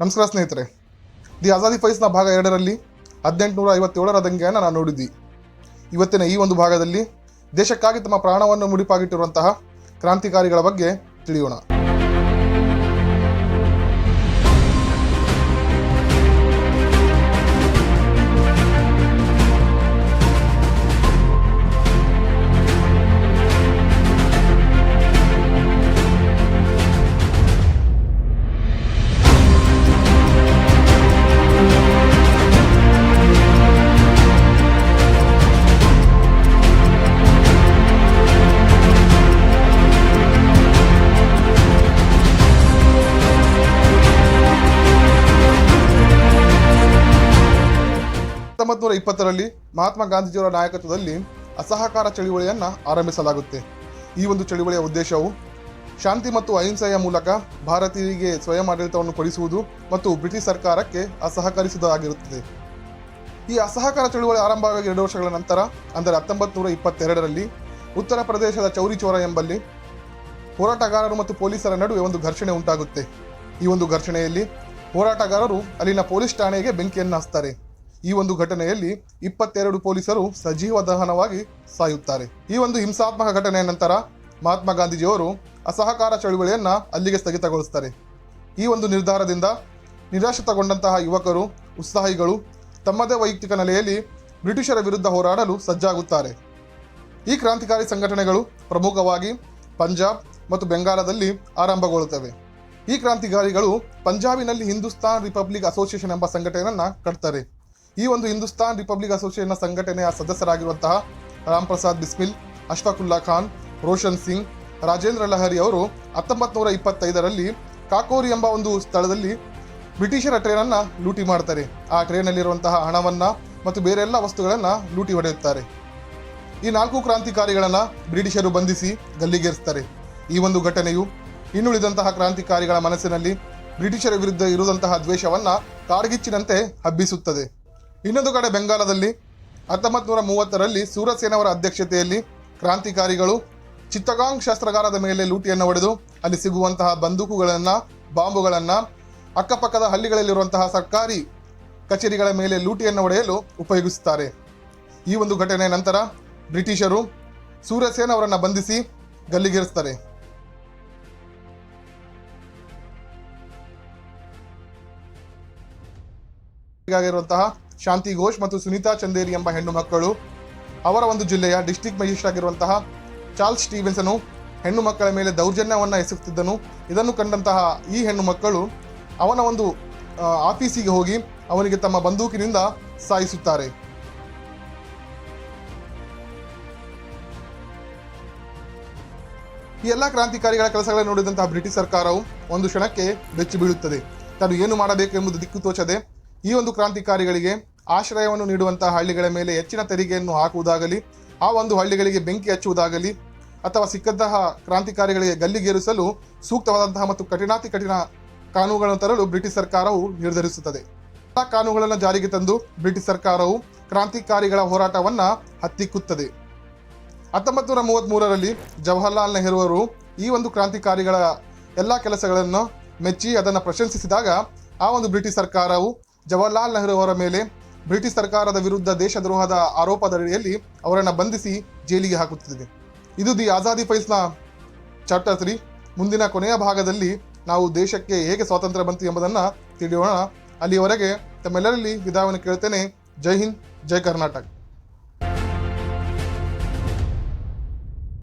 ನಮಸ್ಕಾರ ಸ್ನೇಹಿತರೆ. ದಿ ಆಜಾದಿ ಫೈಸ್ನ ಭಾಗ ಎರಡರಲ್ಲಿ ಹದಿನೆಂಟುನೂರ ಐವತ್ತೇಳರ ದಂಗೆಯನ್ನು ನಾನು ನೋಡಿದ್ವಿ. ಇವತ್ತಿನ ಈ ಒಂದು ಭಾಗದಲ್ಲಿ ದೇಶಕ್ಕಾಗಿ ತಮ್ಮ ಪ್ರಾಣವನ್ನು ಮುಡಿಪಾಗಿಟ್ಟಿರುವಂತಹ ಕ್ರಾಂತಿಕಾರಿಗಳ ಬಗ್ಗೆ ತಿಳಿಯೋಣ. ಹತ್ತೊಂಬತ್ತು ನೂರ ಇಪ್ಪತ್ತರಲ್ಲಿ ಮಹಾತ್ಮ ಗಾಂಧೀಜಿಯವರ ನಾಯಕತ್ವದಲ್ಲಿ ಅಸಹಕಾರ ಚಳುವಳಿಯನ್ನು ಆರಂಭಿಸಲಾಗುತ್ತೆ. ಈ ಒಂದು ಚಳುವಳಿಯ ಉದ್ದೇಶವು ಶಾಂತಿ ಮತ್ತು ಅಹಿಂಸೆಯ ಮೂಲಕ ಭಾರತೀಯರಿಗೆ ಸ್ವಯಂ ಆಡಳಿತವನ್ನು ಕೊಡಿಸುವುದು ಮತ್ತು ಬ್ರಿಟಿಷ್ ಸರ್ಕಾರಕ್ಕೆ ಅಸಹಕರಿಸುವುದಾಗಿರುತ್ತದೆ ಈ ಅಸಹಕಾರ ಚಳುವಳಿ ಆರಂಭವಾಗಿ ಎರಡು ವರ್ಷಗಳ ನಂತರ, ಅಂದರೆ ಹತ್ತೊಂಬತ್ತು ನೂರ ಇಪ್ಪತ್ತೆರಡರಲ್ಲಿ ಉತ್ತರ ಪ್ರದೇಶದ ಚೌರಿ ಚೌರ ಎಂಬಲ್ಲಿ ಹೋರಾಟಗಾರರು ಮತ್ತು ಪೊಲೀಸರ ನಡುವೆ ಒಂದು ಘರ್ಷಣೆ ಉಂಟಾಗುತ್ತೆ. ಈ ಒಂದು ಘರ್ಷಣೆಯಲ್ಲಿ ಹೋರಾಟಗಾರರು ಅಲ್ಲಿನ ಪೊಲೀಸ್ ಠಾಣೆಗೆ ಬೆಂಕಿಯನ್ನು ಹಚ್ತಾರೆ. ಈ ಒಂದು ಘಟನೆಯಲ್ಲಿ ಇಪ್ಪತ್ತೆರಡು ಪೊಲೀಸರು ಸಜೀವ ದಹನವಾಗಿ ಸಾಯುತ್ತಾರೆ. ಈ ಒಂದು ಹಿಂಸಾತ್ಮಕ ಘಟನೆಯ ನಂತರ ಮಹಾತ್ಮ ಗಾಂಧೀಜಿಯವರು ಅಸಹಕಾರ ಚಳುವಳಿಯನ್ನ ಅಲ್ಲಿಗೆ ಸ್ಥಗಿತಗೊಳಿಸ್ತಾರೆ. ಈ ಒಂದು ನಿರ್ಧಾರದಿಂದ ನಿರಾಶ್ರಿತಗೊಂಡಂತಹ ಯುವಕರು, ಉತ್ಸಾಹಿಗಳು ತಮ್ಮದೇ ವೈಯಕ್ತಿಕ ನೆಲೆಯಲ್ಲಿ ಬ್ರಿಟಿಷರ ವಿರುದ್ಧ ಹೋರಾಡಲು ಸಜ್ಜಾಗುತ್ತಾರೆ. ಈ ಕ್ರಾಂತಿಕಾರಿ ಸಂಘಟನೆಗಳು ಪ್ರಮುಖವಾಗಿ ಪಂಜಾಬ್ ಮತ್ತು ಬೆಂಗಾಲದಲ್ಲಿ ಆರಂಭಗೊಳ್ಳುತ್ತವೆ. ಈ ಕ್ರಾಂತಿಕಾರಿಗಳು ಪಂಜಾಬಿನಲ್ಲಿ ಹಿಂದೂಸ್ತಾನ್ ರಿಪಬ್ಲಿಕ್ ಅಸೋಸಿಯೇಷನ್ ಎಂಬ ಸಂಘಟನೆಯನ್ನ ಕಟ್ತಾರೆ. ಈ ಒಂದು ಹಿಂದೂಸ್ತಾನ್ ರಿಪಬ್ಲಿಕ್ ಅಸೋಸಿಯೇಷನ್ನ ಸಂಘಟನೆಯ ಸದಸ್ಯರಾಗಿರುವಂತಹ ರಾಮ್ ಪ್ರಸಾದ್ ಬಿಸ್ಮಿಲ್, ಅಶ್ಫಾಕುಲ್ಲಾ ಖಾನ್, ರೋಷನ್ ಸಿಂಗ್, ರಾಜೇಂದ್ರ ಲಹರಿ ಅವರು ಹತ್ತೊಂಬತ್ತು ನೂರ ಇಪ್ಪತ್ತೈದರಲ್ಲಿ ಕಾಕೋರಿ ಎಂಬ ಒಂದು ಸ್ಥಳದಲ್ಲಿ ಬ್ರಿಟಿಷರ ಟ್ರೇನನ್ನು ಲೂಟಿ ಮಾಡ್ತಾರೆ. ಆ ಟ್ರೇನಲ್ಲಿರುವಂತಹ ಹಣವನ್ನ ಮತ್ತು ಬೇರೆ ಎಲ್ಲ ವಸ್ತುಗಳನ್ನ ಲೂಟಿ ಹೊಡೆಯುತ್ತಾರೆ. ಈ ನಾಲ್ಕು ಕ್ರಾಂತಿಕಾರಿಗಳನ್ನ ಬ್ರಿಟಿಷರು ಬಂಧಿಸಿ ಗಲ್ಲಿಗೇರಿಸ್ತಾರೆ. ಈ ಒಂದು ಘಟನೆಯು ಇನ್ನುಳಿದಂತಹ ಕ್ರಾಂತಿಕಾರಿಗಳ ಮನಸ್ಸಿನಲ್ಲಿ ಬ್ರಿಟಿಷರ ವಿರುದ್ಧ ಇರುವಂತಹ ದ್ವೇಷವನ್ನ ಕಾಡ್ಗಿಚ್ಚಿನಂತೆ ಹಬ್ಬಿಸುತ್ತದೆ. ಇನ್ನೊಂದು ಕಡೆ ಬೆಂಗಾಲದಲ್ಲಿ ಹತ್ತೊಂಬತ್ತು ನೂರ ಮೂವತ್ತರಲ್ಲಿ ಸೂರಸೇನವರ ಅಧ್ಯಕ್ಷತೆಯಲ್ಲಿ ಕ್ರಾಂತಿಕಾರಿಗಳು ಚಿತ್ತಗಾಂಗ್ ಶಸ್ತ್ರಗಾರದ ಮೇಲೆ ಲೂಟಿಯನ್ನು ಹೊಡೆದು ಅಲ್ಲಿ ಸಿಗುವಂತಹ ಬಂದೂಕುಗಳನ್ನು, ಬಾಂಬುಗಳನ್ನು, ಅಕ್ಕಪಕ್ಕದ ಹಳ್ಳಿಗಳಲ್ಲಿರುವಂತಹ ಸರ್ಕಾರಿ ಕಚೇರಿಗಳ ಮೇಲೆ ಲೂಟಿಯನ್ನು ಹೊಡೆಯಲು ಉಪಯೋಗಿಸುತ್ತಾರೆ. ಈ ಒಂದು ಘಟನೆ ನಂತರ ಬ್ರಿಟಿಷರು ಸೂರ್ಯಸೇನ್ ಅವರನ್ನು ಬಂಧಿಸಿ ಗಲ್ಲಿಗೇರಿಸ್ತಾರೆ ಆಗಿರುವಂತಹ ಶಾಂತಿ ಘೋಷ್ ಮತ್ತು ಸುನೀತಾ ಚಂದೇರಿ ಎಂಬ ಹೆಣ್ಣು ಮಕ್ಕಳು. ಅವರ ಒಂದು ಜಿಲ್ಲೆಯ ಡಿಸ್ಟ್ರಿಕ್ಟ್ ಮ್ಯಾಜಿಸ್ಟ್ರೇಟ್ ಆಗಿರುವಂತಹ ಚಾರ್ಲ್ಸ್ ಸ್ಟೀವೆನ್ಸನು ಹೆಣ್ಣು ಮಕ್ಕಳ ಮೇಲೆ ದೌರ್ಜನ್ಯವನ್ನು ಎಸಗುತ್ತಿದ್ದನು ಇದನ್ನು ಕಂಡಂತಹ ಈ ಹೆಣ್ಣು ಮಕ್ಕಳು ಅವನ ಒಂದು ಆಫೀಸಿಗೆ ಹೋಗಿ ಅವನಿಗೆ ತಮ್ಮ ಬಂದೂಕಿನಿಂದ ಸಾಯಿಸುತ್ತಾರೆ. ಈ ಎಲ್ಲ ಕ್ರಾಂತಿಕಾರಿಗಳ ಕೆಲಸಗಳನ್ನು ನೋಡಿದಂತಹ ಬ್ರಿಟಿಷ್ ಸರ್ಕಾರವು ಒಂದು ಕ್ಷಣಕ್ಕೆ ಬೆಚ್ಚಿ ಬೀಳುತ್ತದೆ. ತಾನು ಏನು ಮಾಡಬೇಕೆಂಬುದು ದಿಕ್ಕು ತೋಚದೆ ಈ ಒಂದು ಕ್ರಾಂತಿಕಾರಿಗಳಿಗೆ ಆಶ್ರಯವನ್ನು ನೀಡುವಂತಹ ಹಳ್ಳಿಗಳ ಮೇಲೆ ಹೆಚ್ಚಿನ ತೆರಿಗೆಯನ್ನು ಹಾಕುವುದಾಗಲಿ, ಆ ಒಂದು ಹಳ್ಳಿಗಳಿಗೆ ಬೆಂಕಿ ಹಚ್ಚುವುದಾಗಲಿ ಅಥವಾ ಸಿಕ್ಕಂತಹ ಕ್ರಾಂತಿಕಾರಿಗಳಿಗೆ ಗಲ್ಲಿಗೇರಿಸಲು ಸೂಕ್ತವಾದಂತಹ ಮತ್ತು ಕಠಿಣಾತಿ ಕಠಿಣ ಕಾನೂನುಗಳನ್ನು ತರಲು ಬ್ರಿಟಿಷ್ ಸರ್ಕಾರವು ನಿರ್ಧರಿಸುತ್ತದೆ. ಆ ಕಾನೂನುಗಳನ್ನು ಜಾರಿಗೆ ತಂದು ಬ್ರಿಟಿಷ್ ಸರ್ಕಾರವು ಕ್ರಾಂತಿಕಾರಿಗಳ ಹೋರಾಟವನ್ನು ಹತ್ತಿಕ್ಕುತ್ತದೆ. ಹತ್ತೊಂಬತ್ತು ನೂರ ಮೂವತ್ತ್ಮೂರರಲ್ಲಿ ಜವಾಹರ್ಲಾಲ್ ನೆಹರು ಅವರು ಈ ಒಂದು ಕ್ರಾಂತಿಕಾರಿಗಳ ಎಲ್ಲ ಕೆಲಸಗಳನ್ನು ಮೆಚ್ಚಿ ಅದನ್ನು ಪ್ರಶಂಸಿಸಿದಾಗ ಆ ಒಂದು ಬ್ರಿಟಿಷ್ ಸರ್ಕಾರವು ಜವಾಹರ್ಲಾಲ್ ನೆಹರು ಅವರ ಮೇಲೆ ಬ್ರಿಟಿಷ್ ಸರ್ಕಾರದ ವಿರುದ್ಧ ದೇಶದ್ರೋಹದ ಆರೋಪದಡಿಯಲ್ಲಿ ಅವರನ್ನು ಬಂಧಿಸಿ ಜೈಲಿಗೆ ಹಾಕುತ್ತಿದೆ. ಇದು ದಿ ಆಜಾದಿ ಫೈಲ್ಸ್ನ ಚಾಪ್ಟರ್ ತ್ರೀ. ಮುಂದಿನ ಕೊನೆಯ ಭಾಗದಲ್ಲಿ ನಾವು ದೇಶಕ್ಕೆ ಹೇಗೆ ಸ್ವಾತಂತ್ರ್ಯ ಬಂತು ಎಂಬುದನ್ನು ತಿಳಿಯೋಣ. ಅಲ್ಲಿಯವರೆಗೆ ತಮ್ಮೆಲ್ಲರಲ್ಲಿ ವಿಧಾವನ್ನು ಕೇಳ್ತೇನೆ. ಜೈ ಹಿಂದ್, ಜೈ ಕರ್ನಾಟಕ.